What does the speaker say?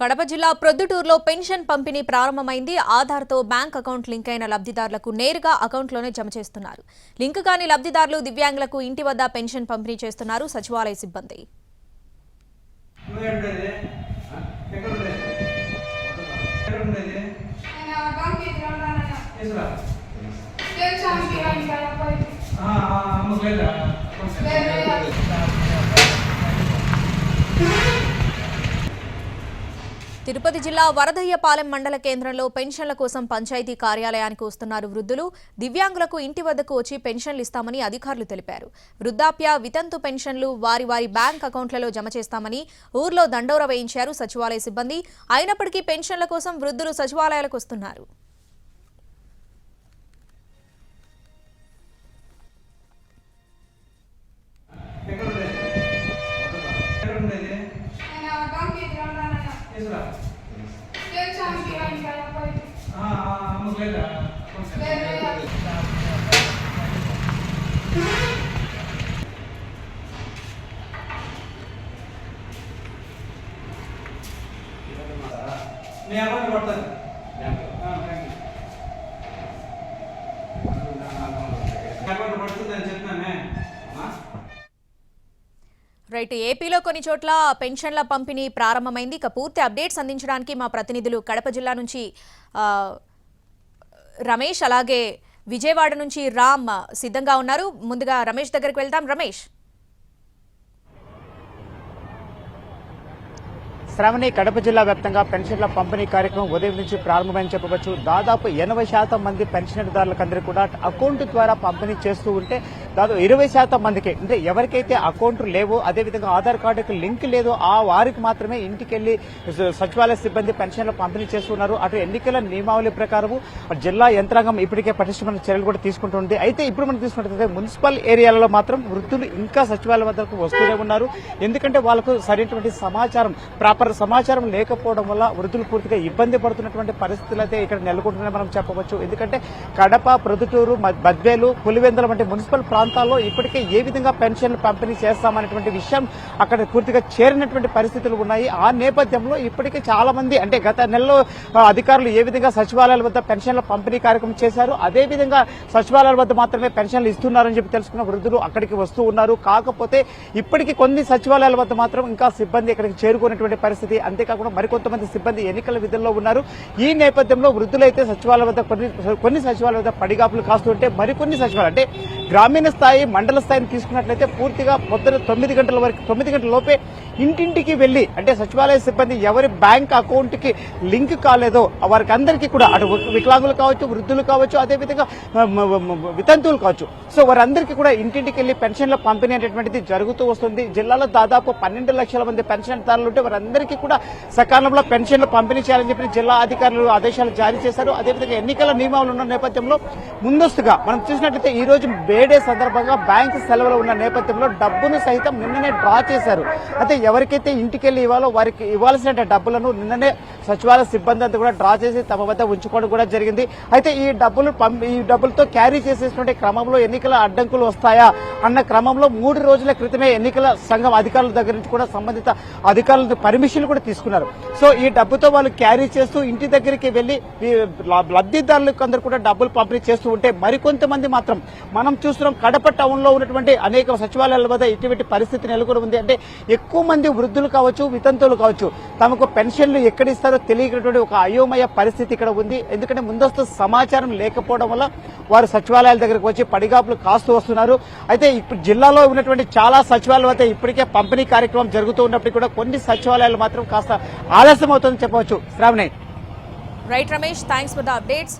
కడప జిల్లా ప్రొద్దుటూరులో పెన్షన్ పంపిణీ ప్రారంభమైంది. ఆధార్తో బ్యాంక్ అకౌంట్ లింక్ అయిన లబ్ధిదారులకు నేరుగా అకౌంట్లోనే జమ చేస్తున్నారు. లింక్ కాని లబ్ధిదారులు దివ్యాంగులకు ఇంటి వద్ద పెన్షన్ పంపిణీ చేస్తున్నారు సచివాలయ సిబ్బంది నువ్వేంటది ఎక్కడ ఉండేది ఎక్కడ ఉండేది ఆయన అకౌంట్ ఇద్దామన్నా తీసురా తెలుసానికి రాని కదా పోయి అమ్మకు లేదా లేదు, తిరుపతి జిల్లా వరదయ్యపాలెం మండల కేంద్రంలో పెన్షన్ల కోసం పంచాయతీ కార్యాలయానికి వస్తున్నారు వృద్ధులు. దివ్యాంగులకు ఇంటి వద్దకు వచ్చి పెన్షన్లు ఇస్తామని అధికారులు తెలిపారు. వృద్ధాప్య వితంతు పెన్షన్లు వారి వారి బ్యాంక్ అకౌంట్లలో జమ చేస్తామని ఊర్లో దండోర వేయించారు సచివాలయ సిబ్బంది. అయినప్పటికీ పెన్షన్ల కోసం వృద్ధులు సచివాలయాలకు వస్తున్నారు. ఎక్కడ ఉండేది? తీసురా మీ అకౌంట్ పడుతుంది అకౌంట్ పడుతుంది అని చెప్పినానే రైట్ ఏపీలో కొన్ని చోట్ల పెన్షన్ల పంపిణీ ప్రారంభమైంది. ఇక పూర్తి అప్డేట్స్ అందించడానికి మా ప్రతినిధులు కడప జిల్లా నుంచి రమేష్ అలాగే విజయవాడ నుంచి రామ్ సిద్ధంగా ఉన్నారు. ముందుగా రమేష్ దగ్గరికి వెళ్తాం రమేష్. శ్రవణి కడప జిల్లా వ్యాప్తంగా పెన్షన్ల పంపిణీ కార్యక్రమం ఉదయం నుంచి ప్రారంభమని చెప్పవచ్చు. దాదాపు ఎనభై శాతం మంది పెన్షనర్దారులకందరూ కూడా అకౌంట్ ద్వారా పంపిణీ చేస్తూ ఉంటే దాదాపు ఇరవై శాతం మందికి అంటే ఎవరికైతే అకౌంట్లు లేవో అదేవిధంగా ఆధార్ కార్డుకి లింక్ లేదో ఆ వారికి మాత్రమే ఇంటికి వెళ్ళి సచివాలయ సిబ్బంది పెన్షన్లు పంపిణీ చేస్తున్నారు అటు ఎన్నికల నియమావళి ప్రకారం జిల్లా యంత్రాంగం ఇప్పటికే పటిష్టమైన చర్యలు కూడా తీసుకుంటుంది. అయితే ఇప్పుడు మనం తీసుకున్నట్లయితే మున్సిపల్ ఏరియాలలో మాత్రం వృద్ధులు ఇంకా సచివాలయం వద్దకు వస్తూనే ఉన్నారు. ఎందుకంటే వాళ్ళకు సరైనటువంటి సమాచారం ప్రాపర్ సమాచారం లేకపోవడం వల్ల వృద్ధులు పూర్తిగా ఇబ్బంది పడుతున్నటువంటి పరిస్థితులు అయితే ఇక్కడ నెలకొంటున్నాయి మనం చెప్పవచ్చు. ఎందుకంటే కడప ప్రొద్దుటూరు బద్వేలు పులివెందుల వంటి మున్సిపల్ ప్రాంతాల్లో ఇప్పటికే ఏ విధంగా పెన్షన్లు పంపిణీ చేస్తామనేటువంటి విషయం అక్కడ పూర్తిగా చేరినటువంటి పరిస్థితులు ఉన్నాయి. ఆ నేపథ్యంలో ఇప్పటికే చాలా మంది అంటే గత నెలలో అధికారులు ఏ విధంగా సచివాలయాల వద్ద పెన్షన్ల పంపిణీ కార్యక్రమం చేశారు అదే విధంగా సచివాలయాల వద్ద మాత్రమే పెన్షన్లు ఇస్తున్నారని చెప్పి తెలుసుకున్న వృద్ధులు అక్కడికి వస్తూ ఉన్నారు. కాకపోతే ఇప్పటికీ కొన్ని సచివాలయాల వద్ద మాత్రం ఇంకా సిబ్బంది ఇక్కడికి చేరుకునేటువంటి పరిస్థితి అంతేకాకుండా మరికొంతమంది సిబ్బంది ఎన్నికల విధుల్లో ఉన్నారు. ఈ నేపథ్యంలో వృద్ధులైతే సచివాలయం వద్ద కొన్ని కొన్ని సచివాలయాల వద్ద పడిగాపులు కాస్తుంటే మరికొన్ని సచివాలయం అంటే గ్రామీణ స్థాయి మండల స్థాయిని తీసుకున్నట్లయితే పూర్తిగా పొద్దున తొమ్మిది గంటల వరకు తొమ్మిది గంటల లోపే ఇంటింటికి వెళ్ళి అంటే సచివాలయ సిబ్బంది ఎవరి బ్యాంక్ అకౌంట్కి లింక్ కాలేదో వారికి అందరికీ కూడా అటు వికలాంగులు కావచ్చు వృద్ధులు కావచ్చు అదేవిధంగా వితంతువులు కావచ్చు. సో వారందరికీ కూడా ఇంటింటికి వెళ్ళి పెన్షన్ల పంపిణీ అనేటువంటిది జరుగుతూ వస్తుంది. జిల్లాలో దాదాపు పన్నెండు లక్షల మంది పెన్షన్దారులు ఉంటే వారందరికీ కూడా సకాలంలో పెన్షన్లు పంపిణీ చేయాలని చెప్పి జిల్లా అధికారులు ఆదేశాలు జారీ చేశారు. అదేవిధంగా ఎన్నికల నియమాలు ఉన్న నేపథ్యంలో ముందస్తుగా మనం చూసినట్లయితే ఈ రోజు బేడే సందర్భంగా బ్యాంక్ సెలవులు ఉన్న నేపథ్యంలో డబ్బును సైతం నిన్ననే డ్రా చేశారు. అయితే ఎవరికైతే ఇంటికి వెళ్ళి ఇవ్వాలో వారికి ఇవ్వాల్సిన డబ్బులను నిన్ననే సచివాలయ సిబ్బంది అంతా కూడా డ్రా చేసి తమ వద్ద ఉంచుకోవడం కూడా జరిగింది. అయితే ఈ డబ్బులు ఈ డబ్బులతో క్యారీ చేసేటువంటి క్రమంలో ఎన్నికల అడ్డంకులు వస్తాయా అన్న క్రమంలో మూడు రోజుల క్రితమే ఎన్నికల సంఘం అధికారుల దగ్గర నుంచి కూడా సంబంధిత అధికారుల పర్మిషన్ కూడా తీసుకున్నారు. సో ఈ డబ్బుతో వాళ్ళు క్యారీ చేస్తూ ఇంటి దగ్గరికి వెళ్ళి లబ్ధిదారులకు అందరు కూడా డబ్బులు పంపిణీ చేస్తూ ఉంటే మరికొంతమంది మాత్రం మనం చూస్తున్నాం. కడప టౌన్లో ఉన్నటువంటి అనేక సచివాలయాల వద్ద ఇటువంటి పరిస్థితి నెలకొని ఉంది. అంటే ఎక్కువ మంది వృద్ధులు కావచ్చు వితంతువులు కావచ్చు తమకు పెన్షన్లు ఎక్కడిస్తారో తెలియనటువంటి ఒక అయోమయ పరిస్థితి ఇక్కడ ఉంది. ఎందుకంటే ముందస్తు సమాచారం లేకపోవడం వల్ల వారు సచివాలయాల దగ్గరకు వచ్చి పడిగాపులు కాస్తూ వస్తున్నారు. అయితే ఇప్పుడు జిల్లాలో ఉన్నటువంటి చాలా సచివాలయాలు అయితే ఇప్పటికే పంపిణీ కార్యక్రమం జరుగుతూ ఉన్నప్పటికీ కూడా కొన్ని సచివాలయాలు మాత్రం కాస్త ఆలస్యం అవుతుందని చెప్పవచ్చు. Shravani. Right Ramesh thanks for the updates